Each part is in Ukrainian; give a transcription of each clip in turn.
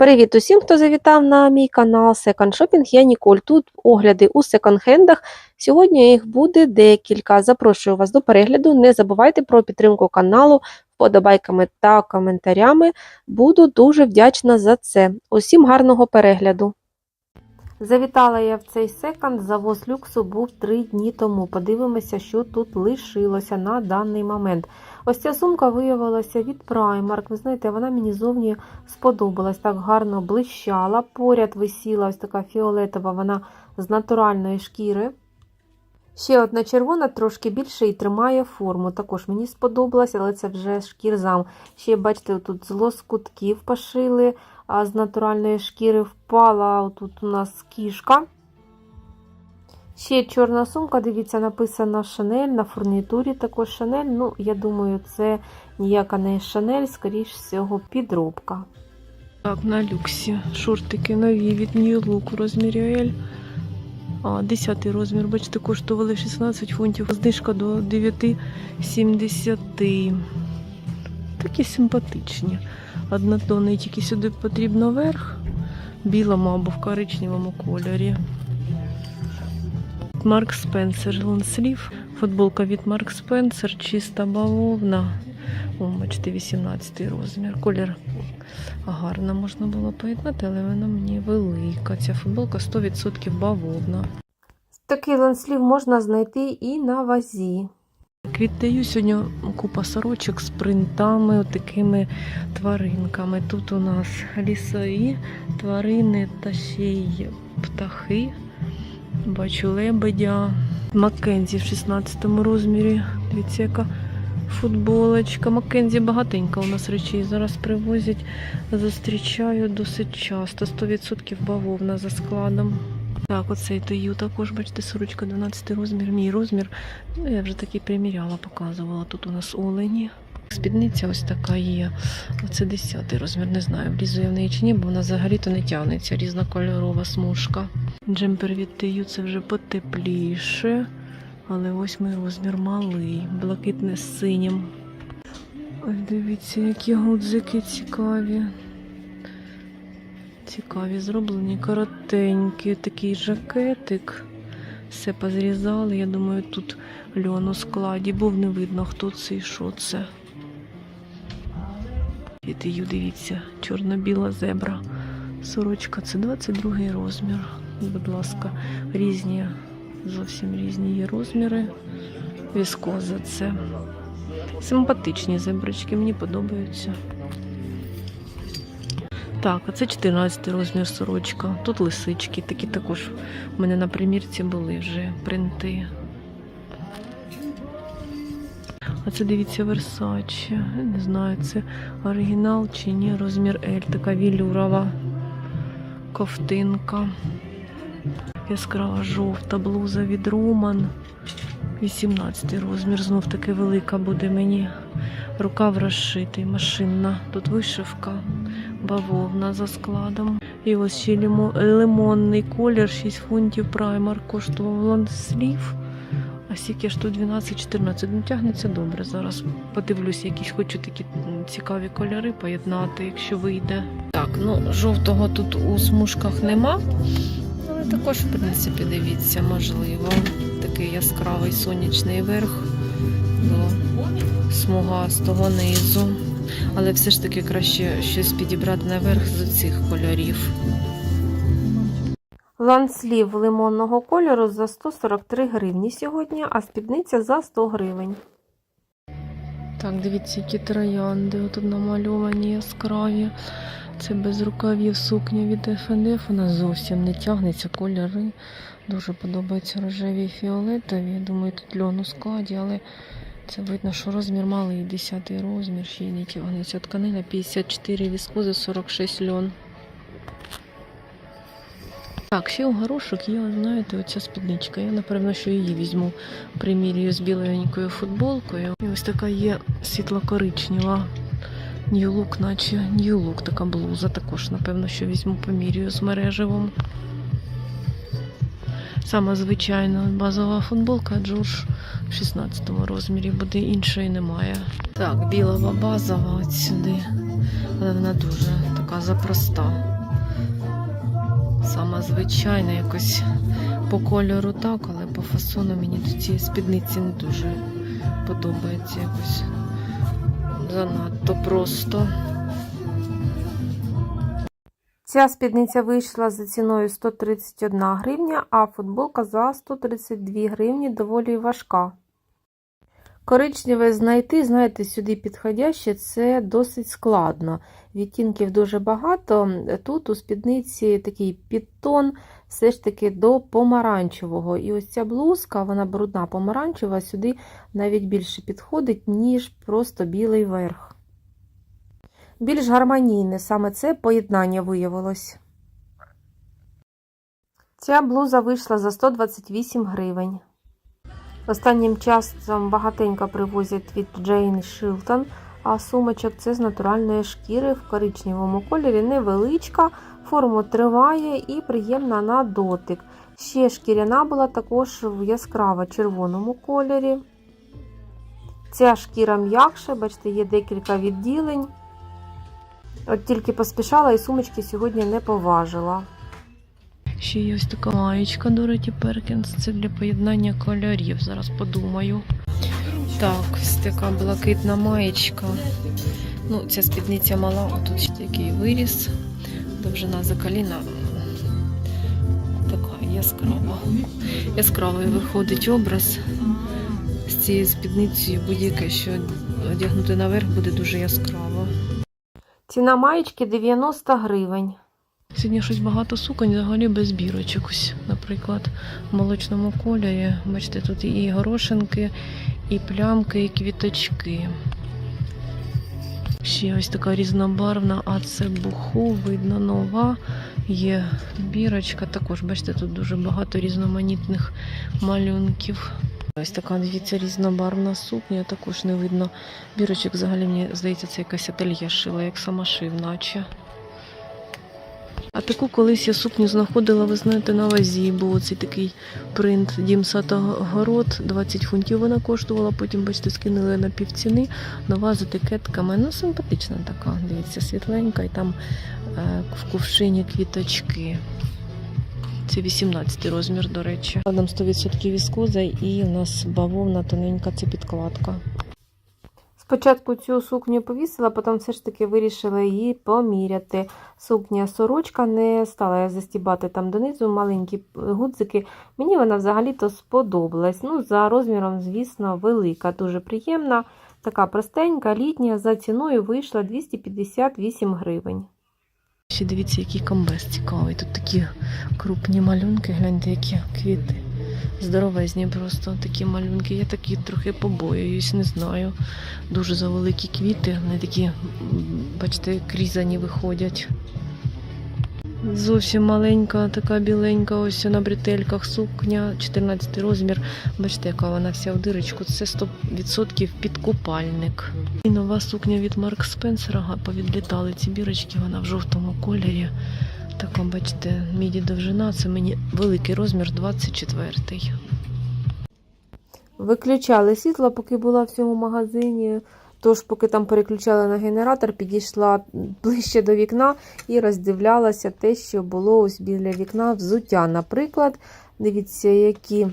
Привіт усім, хто завітав на мій канал Second Shopping. Я Ніколь. Тут огляди у секонд-хендах. Сьогодні їх буде декілька. Запрошую вас до перегляду. Не забувайте про підтримку каналу вподобайками та коментарями. Буду дуже вдячна за це. Усім гарного перегляду. Завітала я в цей секонд. Завоз люксу був три дні тому. Подивимося, що тут лишилося на даний момент. Ось ця сумка виявилася від Primark. Ви знаєте, вона мені зовні сподобалась, так гарно блищала. Поряд висіла ось така фіолетова, вона з натуральної шкіри. Ще одна червона, трошки більше і тримає форму. Також мені сподобалась, але це вже шкірзам. Ще, бачите, тут з лоскутків пошили, а з натуральної шкіри впала тут у нас кішка. Ще чорна сумка, дивіться, написано Шанель, на фурнітурі також Шанель. Ну, я думаю, це ніяка не Шанель, скоріш всього, підробка. Так, на люксі. Шортики нові від New Look у розмірі L. А, 10 розмір, бачите, коштували 16 фунтів. Знижка до 9,70. Такі симпатичні. Однотонний, тільки сюди потрібно верх. Білому або в коричневому кольорі. Марк Спенсер лонслів. Футболка від Марк Спенсер, чиста бавовна. О, бачите, 18 розмір. Колір гарно можна було поєднати, але вона мені велика. Ця футболка 100% бавовна. Такий ланслів можна знайти і на вазі. Віддаю сьогодні купа сорочок з принтами, такими тваринками. Тут у нас лісові тварини та ще й птахи. Бачу лебедя. Маккензі в 16 розмірі. Дивіться, яка футболочка. Маккензі багатенько у нас речей зараз привозять. Зустрічаю досить часто. 100% бавовна за складом. Так, оцей тою також, бачите, сорочка 12 розмір, мій розмір. Ну, я вже такий приміряла, показувала. Тут у нас олені. Спідниця ось така є. Оце 10 розмір. Не знаю, влізу я в неї чи ні, бо вона взагалі-то не тягнеться. Різнокольорова смужка. Джемпер від тию це вже потепліше. Але восьмий розмір малий, блакитне з синім. Ой, дивіться, які гудзики цікаві. Цікаві зроблені, коротенькі, такий жакетик. Все позрізали. Я думаю, тут льон у складі, був не видно, хто це і що це. Вітаю, дивіться, чорно-біла зебра. Сорочка це 22 розмір. Будь ласка, різні, зовсім різні є розміри. Віскоза це. Симпатичні зеброчки, мені подобаються. Так, а це 14 розмір сорочка. Тут лисички, такі також у мене на примірці були вже принти. А це дивіться Versace. Не знаю, це оригінал чи ні. Розмір L, така вілюрова ковтинка. Яскрава жовта блуза від Roman. 18 розмір, знов таки велика буде мені. Рукав розшитий, машинна. Тут вишивка, бавовна за складом. І ось ще лимонний колір, 6 фунтів праймар коштував лонслів. А скільки ж тут 12-14. Ну, тягнеться добре. Зараз подивлюся, якісь хочу такі цікаві кольори поєднати, якщо вийде. Так, ну жовтого тут у смужках нема. Але також, в принципі, дивіться, можливо. Такий яскравий сонячний верх до смугастого низу. Але все ж таки краще щось підібрати наверх з цих кольорів. Ланслів лимонного кольору за 143 гривні сьогодні, а спідниця за 100 гривень. Так, дивіться, які троянди тут намальовані яскраві. Це без рукавів сукня від FNF. Вона зовсім не тягнеться, кольори. Дуже подобаються рожеві і фіолетові. Я думаю, тут льон у складі, але це видно, що розмір малий, 10 розмір, ще й не тягнеться. Тканина 54 віскози, 46 льон. Так, ще у горошок є, знаєте, оця спідничка. Я, напевно, що її візьму. Примірюю з біленькою футболкою. І ось така є світло-коричнева. Look, наче Look, така блуза. Також, напевно, що візьму помірюю з мереживом. Сама звичайна базова футболка Джордж в 16 розмірі, буде іншої немає. Так, білова базова от сюди. але вона дуже така запроста. Сама звичайна, якось по кольору так, але по фасону мені до цієї спідниці не дуже подобається якось занадто просто. Ця спідниця вийшла за ціною 131 гривня, а футболка за 132 гривні доволі важка. Коричневе знайти, знаєте, сюди підходяще, це досить складно. Відтінків дуже багато. Тут у спідниці такий підтон, все ж таки до помаранчевого. І ось ця блузка, вона брудна помаранчева, сюди навіть більше підходить, ніж просто білий верх. Більш гармонійне саме це поєднання виявилось. Ця блуза вийшла за 128 гривень. Останнім часом багатенько привозять від Джейн Шилтон, а сумочок це з натуральної шкіри в коричневому кольорі, невеличка, форму триває і приємна на дотик. Ще шкіряна була також в яскраво червоному кольорі. Ця шкіра м'якша, бачите, є декілька відділень. От тільки поспішала і сумочки сьогодні не поважила. Ще є ось така маєчка Дороті Перкінс. Це для поєднання кольорів. Зараз подумаю. Так, ось така блакитна маєчка. Ну, ця спідниця мала, тут ще такий виріс. Довжина за коліна. Така яскрава. Яскравий виходить образ з цією спідницею будь-яке, що одягнути наверх буде дуже яскраво. Ціна маєчки 90 гривень. Сьогодні щось багато суконь, взагалі без бірочок. Наприклад, в молочному кольорі. Бачите, тут і горошинки, і плямки, і квіточки. Ще ось така різнобарвна, а це буху, видно, нова. Є бірочка. Також, бачите, тут дуже багато різноманітних малюнків. Ось така, дивіться, різнобарвна сукня, також не видно бірочок. Взагалі, мені здається, це якась ательє шила, як самошив, наче. А таку колись я сукню знаходила, ви знаєте, на вазі. Був оцей такий принт Дім Сатогород, 20 фунтів вона коштувала, потім, бачите, скинули на півціни. Нова з етикетками. Ну, симпатична така, дивіться, світленька, і там е, в кувшині квіточки. Це 18 розмір, до речі. Там 100% віскоза і у нас бавовна тоненька, це підкладка. Спочатку цю сукню повісила, потім все ж таки вирішила її поміряти. Сукня сорочка не стала я застібати там донизу, маленькі гудзики. Мені вона взагалі-то сподобалась. Ну, за розміром, звісно, велика, дуже приємна. Така простенька, літня, за ціною вийшла 258 гривень. Ще дивіться, який комбез цікавий. Тут такі крупні малюнки, гляньте, які квіти. Здоровезні просто такі малюнки. Я такі трохи побоююсь, не знаю. Дуже завеликі квіти, вони такі, бачите, крізані виходять. Зовсім маленька, така біленька, ось на бретельках сукня, 14 розмір. Бачите, яка вона вся в дирочку. Це 100% підкупальник. І нова сукня від Марк Спенсера. Повідлітали ці бірочки, вона в жовтому кольорі. Така, бачите, міді довжина. Це мені великий розмір 24. Виключали світло, поки була в цьому магазині. Тож, поки там переключала на генератор, підійшла ближче до вікна і роздивлялася те, що було ось біля вікна взуття. Наприклад, дивіться, які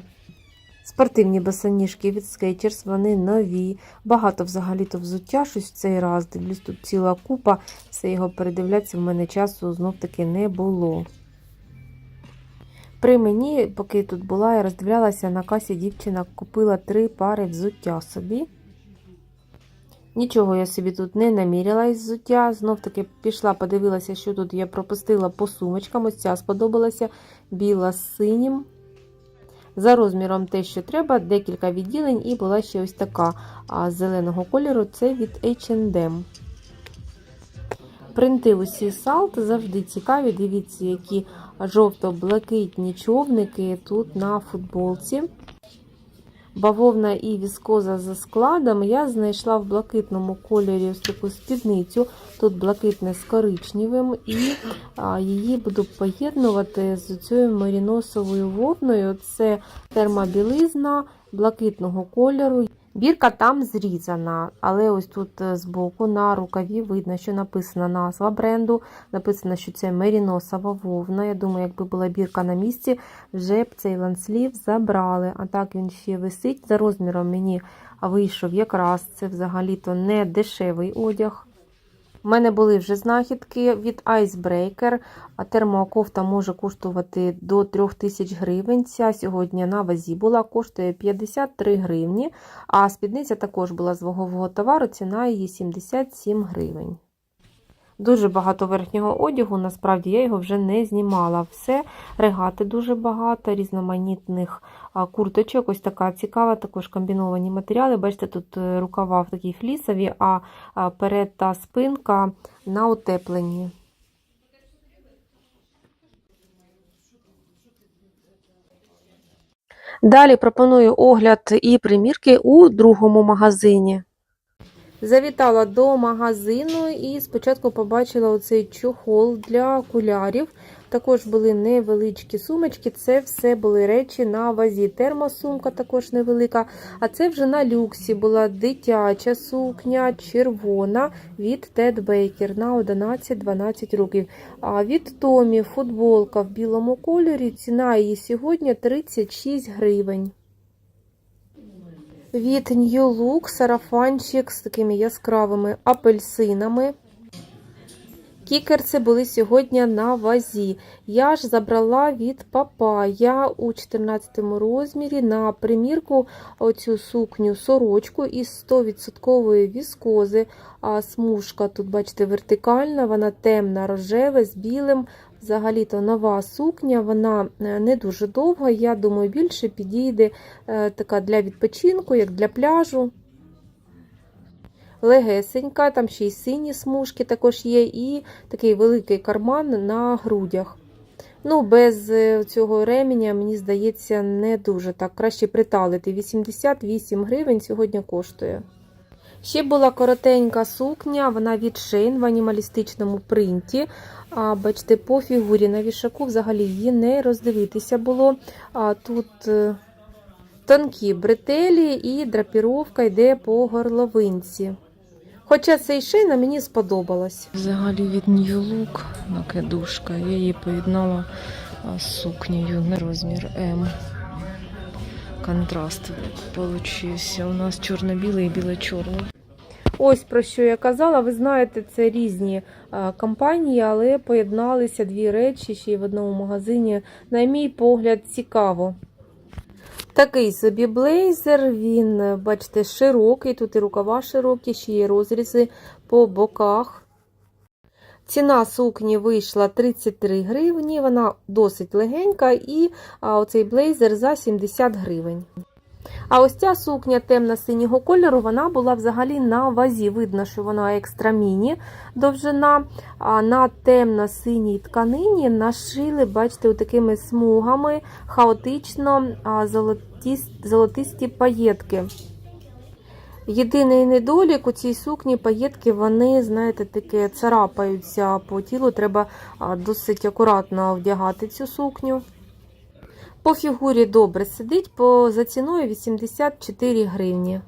спортивні босоніжки від Skechers, вони нові. Багато взагалі-то взуття, щось в цей раз. Дивлюсь, тут ціла купа, все його передивлятися в мене часу знов-таки не було. При мені, поки тут була, я роздивлялася на касі, дівчина купила три пари взуття собі. Нічого я собі тут не наміряла із взуття. Знов таки пішла, подивилася, що тут я пропустила по сумочкам. Ось ця сподобалася біла з синім. За розміром те, що треба, декілька відділень, і була ще ось така а, зеленого кольору. Це від H&M. Принти усі салт завжди цікаві. Дивіться, які жовто-блакитні човники тут на футболці. Бавовна і віскоза за складом я знайшла в блакитному кольорі ось таку спідницю. Тут блакитне з коричневим, і її буду поєднувати з цією маріносовою вовною. Це термобілизна блакитного кольору. Бірка там зрізана, але ось тут е, збоку на рукаві видно, що написана назва бренду. Написано, що це меріносова вовна. Я думаю, якби була бірка на місці, вже б цей ланслів забрали. А так він ще висить. За розміром мені вийшов якраз це взагалі-то не дешевий одяг. У мене були вже знахідки від Icebreaker, а термокофта може коштувати до 3000 гривень. Ця сьогодні на вазі була, коштує 53 гривні, а спідниця також була з вагового товару, ціна її 77 гривень. Дуже багато верхнього одягу, насправді я його вже не знімала. Все, регати дуже багато, різноманітних курточок. Ось така цікава, також комбіновані матеріали. Бачите, тут е, рукава в такій флісові, а а перед та спинка на утепленні. Далі пропоную огляд і примірки у другому магазині. Завітала до магазину і спочатку побачила оцей чохол для окулярів. Також були невеличкі сумочки. Це все були речі на вазі. Термосумка також невелика. А це вже на люксі була дитяча сукня, червона від Ted Baker на 11-12 років. А від Томі футболка в білому кольорі. Ціна її сьогодні 36 гривень. Від New Look сарафанчик з такими яскравими апельсинами. Кікерси були сьогодні на вазі. Я ж забрала від папая у 14 розмірі на примірку оцю сукню сорочку із 100% віскози. А смужка тут, бачите, вертикальна, вона темна, рожева з білим. Взагалі-то нова сукня, вона е, не дуже довга. Я думаю, більше підійде е, така для відпочинку, як для пляжу. Легесенька, там ще й сині смужки також є, і такий великий карман на грудях. Ну, без е, цього ременя, мені здається, не дуже так. Краще приталити. 88 гривень сьогодні коштує. Ще була коротенька сукня, вона від Шейн в анімалістичному принті. А, Бачите, по фігурі на вішаку взагалі її не роздивитися було. А, Тут е, тонкі бретелі і драпіровка йде по горловинці. Хоча цей шейна мені сподобалась. Взагалі від New Look накидушка. Я її поєднала з сукнею на розмір М. Контраст получився. У нас чорно-білий і біло-чорний. Ось про що я казала. Ви знаєте, це різні компанії, але поєдналися дві речі ще й в одному магазині. На мій погляд, цікаво. Такий собі блейзер, він, е, бачите, широкий, тут і рукава широкі, ще є розрізи по боках. Ціна сукні вийшла 33 гривні, вона досить легенька, і оцей блейзер за 70 гривень. А ось ця сукня темно-синього кольору, вона була взагалі на вазі. Видно, що вона екстра міні довжина. А на темно-синій тканині нашили, бачите, такими смугами хаотично а, золотісті, золотисті паєтки. Єдиний недолік у цій сукні паєтки, вони, знаєте, таке царапаються по тілу. Треба досить акуратно вдягати цю сукню. По фігурі добре сидить, по за ціною 84 гривні.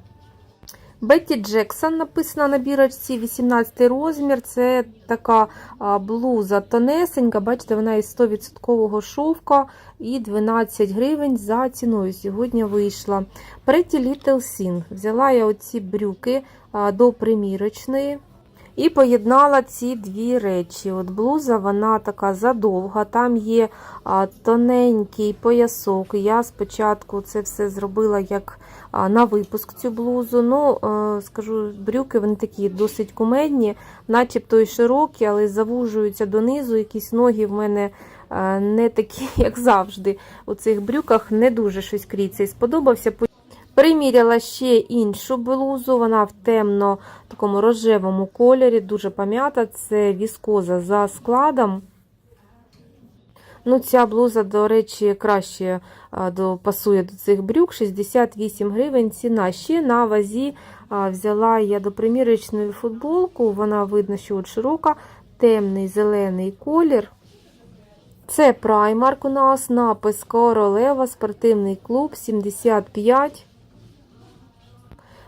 Бетті Джексон написана на бірочці 18 розмір. Це така блуза тонесенька. Бачите, вона із 100% шовка і 12 гривень за ціною. Сьогодні вийшла. Pretty Little Thing. Взяла я оці брюки до примірочної. І поєднала ці дві речі. От блуза, вона така задовга, там є тоненький поясок. Я спочатку це все зробила як на випуск цю блузу. Ну, скажу, брюки вони такі досить кумедні, начебто і широкі, але завужуються донизу. Якісь ноги в мене не такі, як завжди. У цих брюках не дуже щось кріться. І сподобався. Приміряла ще іншу блузу, вона в темно такому рожевому кольорі, дуже пам'ята. Це віскоза за складом. Ну, Ця блуза, до речі, краще до, пасує до цих брюк. 68 гривень ціна. Ще на вазі а, взяла я до примірочної футболку. Вона видно, що от широка, темний зелений колір. Це праймарк у нас, напис Королева, спортивний клуб 75.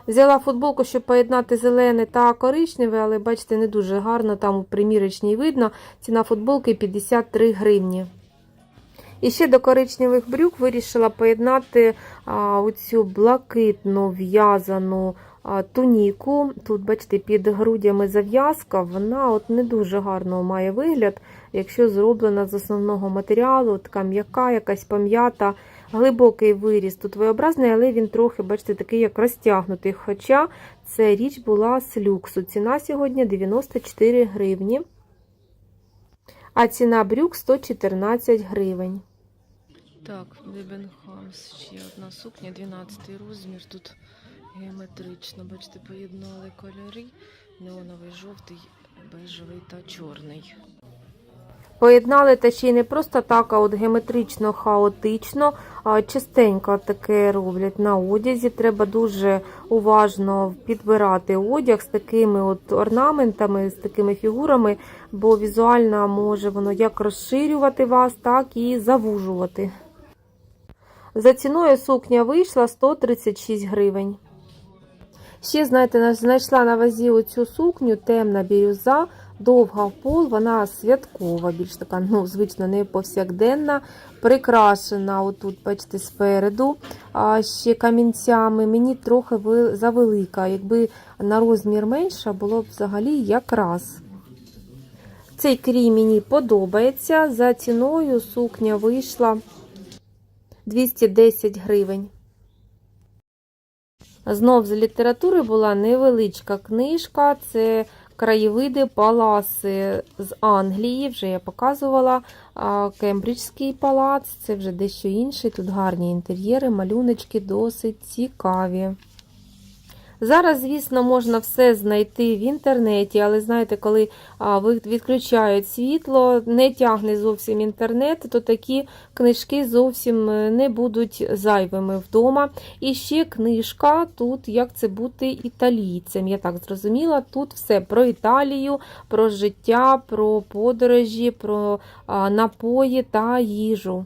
Взяла футболку, щоб поєднати зелене та коричневе, але бачите, не дуже гарно, там у примірочній видно. Ціна футболки 53 гривні. І ще до коричневих брюк вирішила поєднати оцю блакитну в'язану туніку. Тут, бачите, під грудями зав'язка, вона от не дуже гарно має вигляд, якщо зроблена з основного матеріалу, така м'яка, якась пам'ята, глибокий виріс. Тут V-образний, але він трохи, бачите, такий як розтягнутий. Хоча ця річ була з люксу. Ціна сьогодні 94 гривні, а ціна брюк 114 гривень. Так, Дебенхамс, ще одна сукня, 12 розмір. Тут геометрично. Бачите, поєднали кольори. Неоновий, жовтий, бежевий та чорний. Поєднали та ще й не просто так, а от геометрично, хаотично, а частенько таке роблять на одязі. Треба дуже уважно підбирати одяг з такими от орнаментами, з такими фігурами, бо візуально може воно як розширювати вас, так і завужувати. За ціною сукня вийшла 136 гривень. Ще, знаєте, знайшла на вазі оцю сукню, темна бірюза, довга в пол, вона святкова, більш така, ну, звично, не повсякденна, прикрашена, отут, бачите, спереду, а ще камінцями. Мені трохи завелика. Якби на розмір менша, було б взагалі якраз. Цей крій мені подобається. За ціною сукня вийшла 210 гривень. Знов з літератури була невеличка книжка. Це краєвиди паласи з Англії. Вже я показувала. Кембриджський палац, це вже дещо інший. Тут гарні інтер'єри, малюночки досить цікаві. Зараз, звісно, можна все знайти в інтернеті, але знаєте, коли відключають світло, не тягне зовсім інтернет, то такі книжки зовсім е, не будуть зайвими вдома. І ще книжка тут, як це бути італійцем. Я так зрозуміла. Тут все про Італію, про життя, про подорожі, про напої та їжу.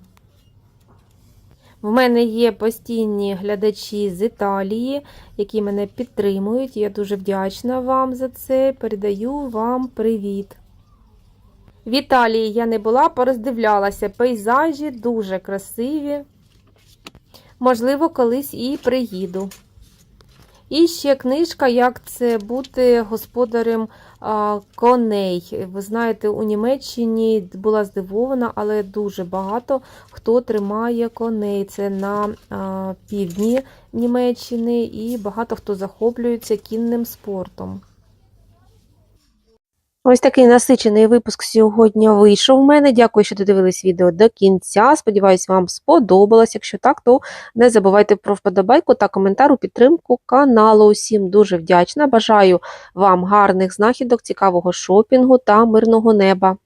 В мене є постійні глядачі з Італії, які мене підтримують. Я дуже вдячна вам за це. Передаю вам привіт. В Італії я не була, пороздивлялася. Пейзажі дуже красиві. Можливо, колись і приїду. І ще книжка, як це бути господарем коней. Ви знаєте, у Німеччині була здивована, але дуже багато хто тримає коней. Це на півдні Німеччини, і багато хто захоплюється кінним спортом. Ось такий насичений випуск сьогодні вийшов у мене. Дякую, що додивились відео до кінця. Сподіваюсь, вам сподобалось. Якщо так, то не забувайте про вподобайку та коментар у підтримку каналу. Усім дуже вдячна. Бажаю вам гарних знахідок, цікавого шопінгу та мирного неба.